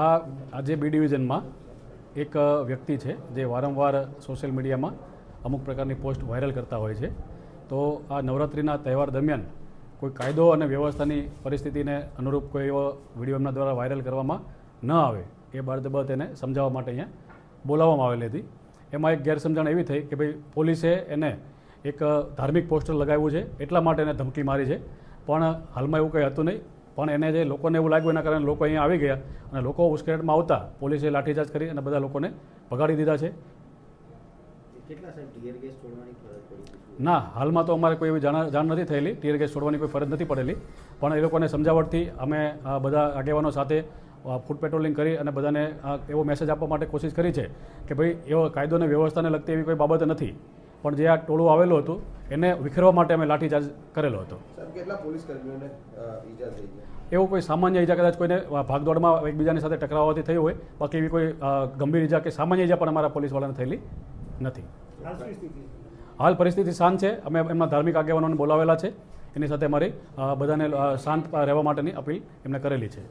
આ આજે બી ડિવિઝનમાં એક વ્યક્તિ છે જે વારંવાર સોશિયલ મીડિયામાં અમુક પ્રકારની પોસ્ટ વાયરલ કરતા હોય છે. તો આ નવરાત્રિના તહેવાર દરમિયાન કોઈ કાયદો અને વ્યવસ્થાની પરિસ્થિતિને અનુરૂપ કોઈ એવો વીડિયો એમના દ્વારા વાયરલ કરવામાં ન આવે એ બાબત એને સમજાવવા માટે અહીંયા બોલાવવામાં આવેલી હતી. એમાં એક ગેરસમજણ એવી થઈ કે ભાઈ પોલીસે એને એક ધાર્મિક પોસ્ટર લગાવ્યું છે, એટલા માટે એને ધમકી મારી છે. પણ હાલમાં એવું કંઈ હતું નહીં. પણ એને જે લોકોને એવું લાગ્યું એના કારણે લોકો અહીંયા આવી ગયા અને લોકો ઉશ્કેરટમાં આવતા. પોલીસે લાઠીચાર્જ કરી અને બધા લોકોને ભગાડી દીધા છે? ના હાલમાં તો અમારે કોઈ એવી જાણ જાણ નથી થયેલી. ટીયર ગેસ છોડવાની કોઈ ફરજ નથી પડેલી. પણ એ લોકોને સમજાવટથી અમે બધા આગેવાનો સાથે ફૂડ પેટ્રોલિંગ કરી અને બધાને એવો મેસેજ આપવા માટે કોશિશ કરી છે કે ભાઈ એવો કાયદો અને વ્યવસ્થાને લગતી એવી કોઈ બાબત નથી. પણ જે આ ટોળું આવેલું હતું એને વિખેરવા માટે અમે લાઠીચાર્જ કરેલો હતો. થઈ એવું કોઈ સામાન્ય ઈજા કદાચ કોઈને ભાગદોડમાં એકબીજાની સાથે ટકરાવવાથી થયું હોય બાકી એવી કોઈ ગંભીર ઈજા કે સામાન્ય ઈજા પણ અમારા પોલીસવાળાને થયેલી નથી. હાલ પરિસ્થિતિ શાંત છે. અમે એમના ધાર્મિક આગેવાનોને બોલાવેલા છે. એની સાથે અમારી બધાને શાંત રહેવા માટેની અપીલ એમને કરેલી છે.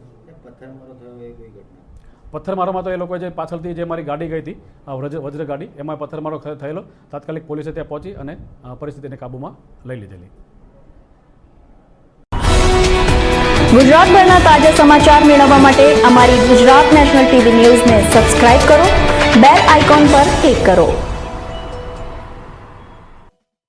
પથ્થરમારોમાં તો એ લોકોએ જે પાછળથી જે મારી ગાડી ગઈ હતી વજ્ર વજ્ર ગાડી એમાં પથ્થરમારો થયેલો. તાત્કાલિક પોલીસે ત્યાં પહોંચી અને પરિસ્થિતિને કાબૂમાં લઈ લીધેલી. ગુજરાતભરના તાજા સમાચાર મેળવવા માટે અમારી ગુજરાત નેશનલ ટીવી ન્યૂઝને સબસ્ક્રાઇબ કરો, બેલ આઇકોન પર ક્લિક કરો.